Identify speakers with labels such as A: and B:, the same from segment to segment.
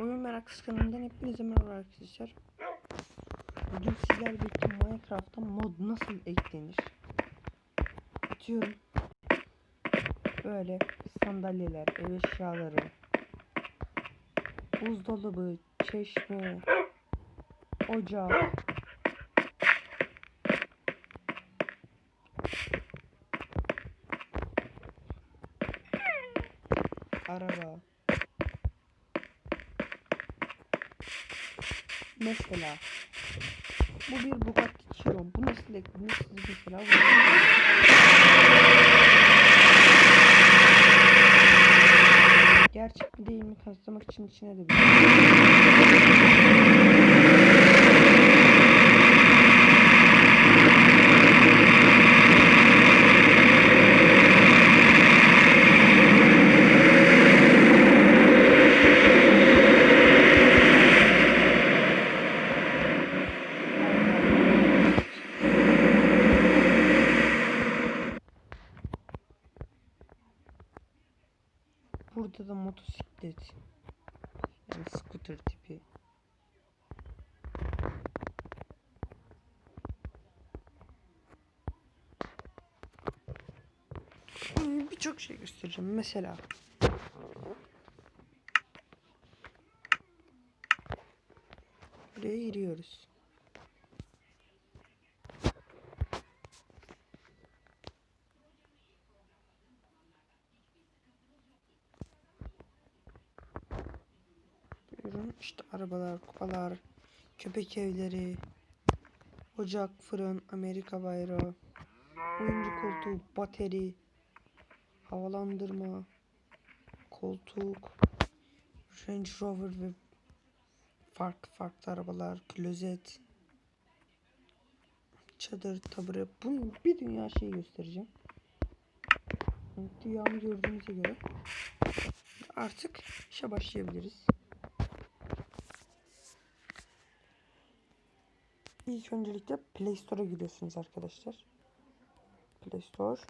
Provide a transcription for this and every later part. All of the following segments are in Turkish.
A: Oyun meraklısı kanalından hepinize merhaba arkadaşlar. Bugün sizlerle birlikte Minecraft'ta mod nasıl eklenir? Atıyorum. Böyle sandalyeler, ev eşyaları, buzdolabı, çeşme, ocak, araba, Mesela bu bir Bugatti Chiron. Bu nasıl eklenir? Siz mesela bunu Gerçek değil mi kanıtlamak için içine de bir Burada da motosiklet. Yani scooter tipi. Birçok şey göstereceğim. Mesela buraya giriyoruz. Buyurun işte arabalar, kupalar, köpek evleri, ocak, fırın, Amerika bayrağı, oyuncu koltuğu, bateri, havalandırma, koltuk, Range Rover ve farklı farklı arabalar, klozet, çadır, tabure. Bunun bir dünya şey göstereceğim. Dünyamı gördüğünüze göre artık işe başlayabiliriz. İlk öncelikle Play Store'a giriyorsunuz arkadaşlar. Play Store.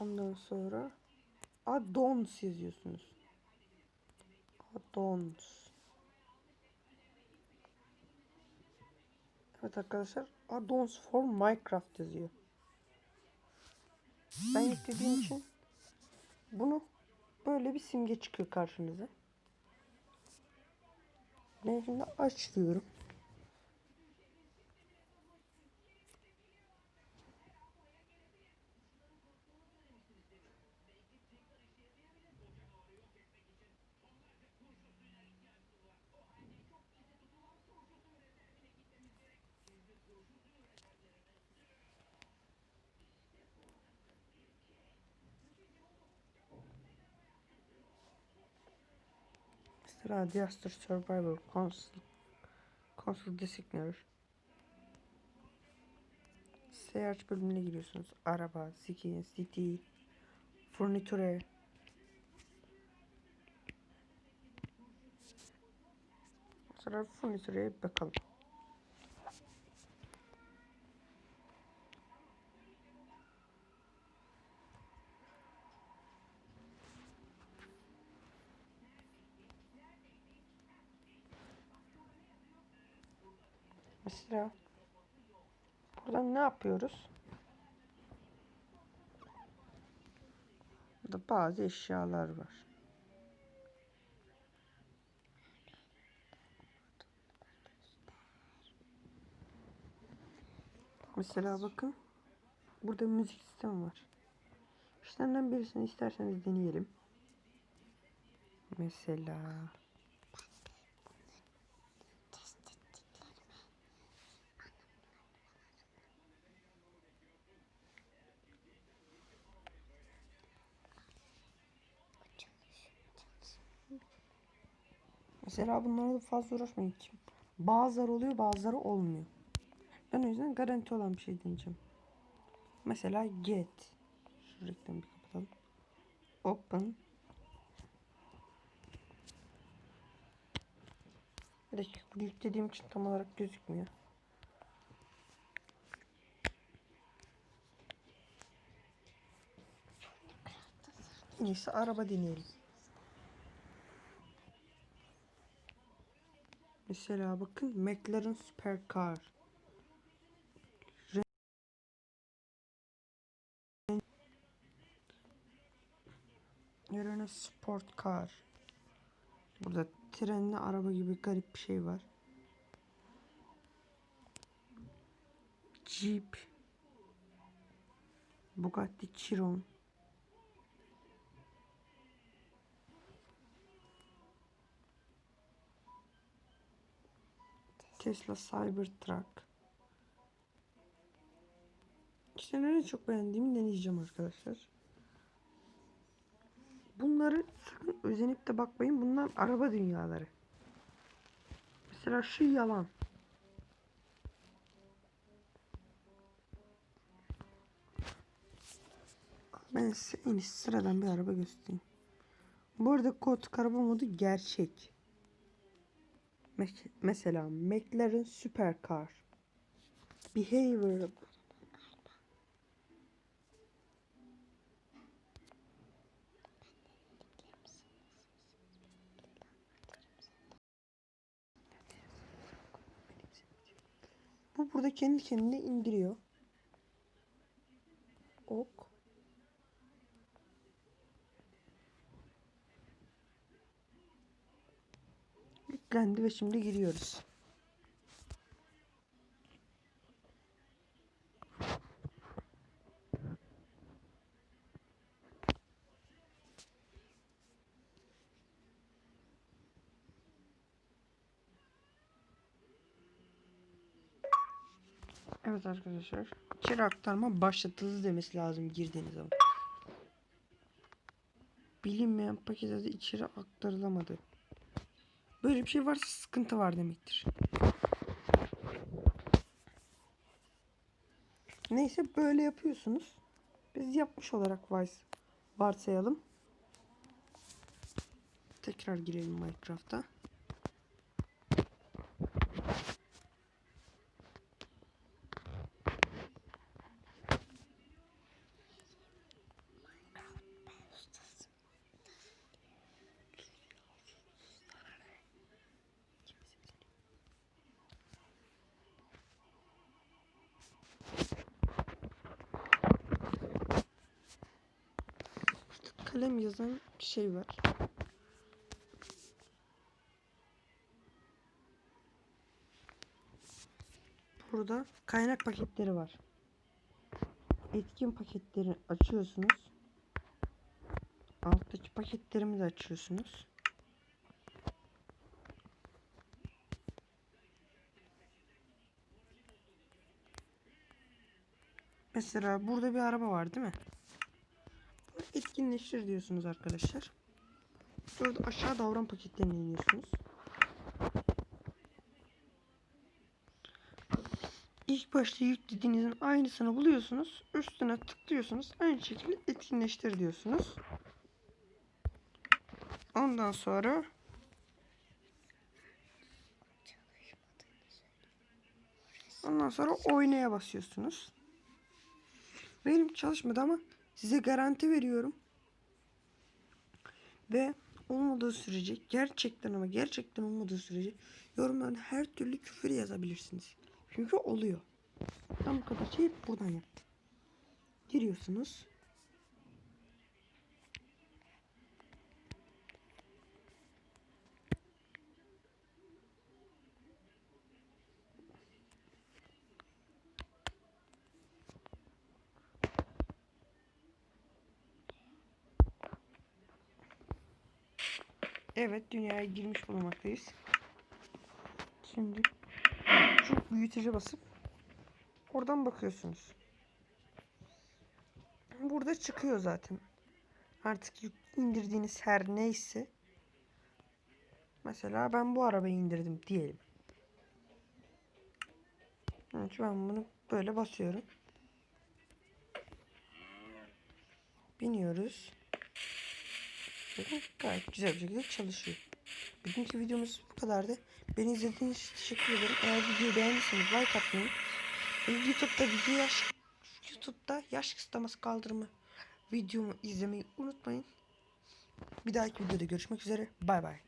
A: Ondan sonra Addons yazıyorsunuz. Addons. Evet arkadaşlar Addons for Minecraft yazıyor. Ben yüklediğim için bunu böyle bir simge çıkıyor karşınıza. Ben şimdi aç. Mesela Disaster Survivor Console Console Designer Search bölümüne giriyorsunuz. Araba, skin, city, furniture Mesela furniture'ye bakalım. Mesela burada ne yapıyoruz? Burada bazı eşyalar var. Mesela bakın. Burada müzik sistemi var. İşlerinden birisini isterseniz deneyelim. Mesela Mesela bunlarla da fazla uğraşmayın. Bazıları oluyor bazıları olmuyor. Ben o yüzden garanti olan bir şey deneyeceğim. Mesela get. Şu reklamı bir kapatalım. Open. Bir dakika yüklediğim için tam olarak gözükmüyor. İyisi araba deneyelim. Mesela bakın McLaren Supercar. Renault Sport Car. Burada trenli araba gibi garip bir şey var. Jeep. Bugatti Chiron. Tesla Cybertruck. İşte en çok beğendiğimi deneyeceğim arkadaşlar. Bunları sakın özenip de bakmayın. Bunlar araba dünyaları. Mesela şu yalan. Ben size en sıradan bir araba göstereyim. Bu arada kod araba modu gerçek. Me- mesela McLaren Supercar. Behavior. Bu burada kendi kendine indiriyor. Ok. Ve şimdi giriyoruz. Evet arkadaşlar. İçeri aktarma başlatıldı demesi lazım girdiğiniz zaman. Bilinmeyen paket adı içeri aktarılamadı. Böyle bir şey varsa sıkıntı var demektir. Neyse böyle yapıyorsunuz. Biz yapmış olarak vars varsayalım. Tekrar girelim Minecraft'a. Kalem yazan şey var. Burada kaynak paketleri var. Etkin paketleri açıyorsunuz. Alttaki paketlerimi de açıyorsunuz. Mesela burada bir araba var değil mi? Etkinleştir diyorsunuz arkadaşlar. Burada aşağı davran paketlerine iniyorsunuz. İlk başta yüklediğinizin aynısını buluyorsunuz. Üstüne tıklıyorsunuz. Aynı şekilde etkinleştir diyorsunuz. Ondan sonra Ondan sonra oynaya basıyorsunuz. Benim çalışmadı ama Size garanti veriyorum. Ve olmadığı sürece gerçekten ama gerçekten olmadığı sürece yorumlarda her türlü küfür yazabilirsiniz. Çünkü oluyor. Ben bu kadar şey buradan yaptım. Giriyorsunuz. Evet dünyaya girmiş bulunmaktayız. Şimdi çok büyütücü basıp oradan bakıyorsunuz. Burada çıkıyor zaten. Artık indirdiğiniz her neyse. Mesela ben bu arabayı indirdim diyelim. Evet, ben bunu böyle basıyorum. Biniyoruz. Bakın gayet güzel bir şekilde çalışıyor. Bugünkü videomuz bu kadardı. Beni izlediğiniz için teşekkür ederim. Eğer videoyu beğendiyseniz like atmayı YouTube'da video yaş YouTube'da yaş kısıtlaması kaldırımı videomu izlemeyi unutmayın. Bir dahaki videoda görüşmek üzere. Bay bay.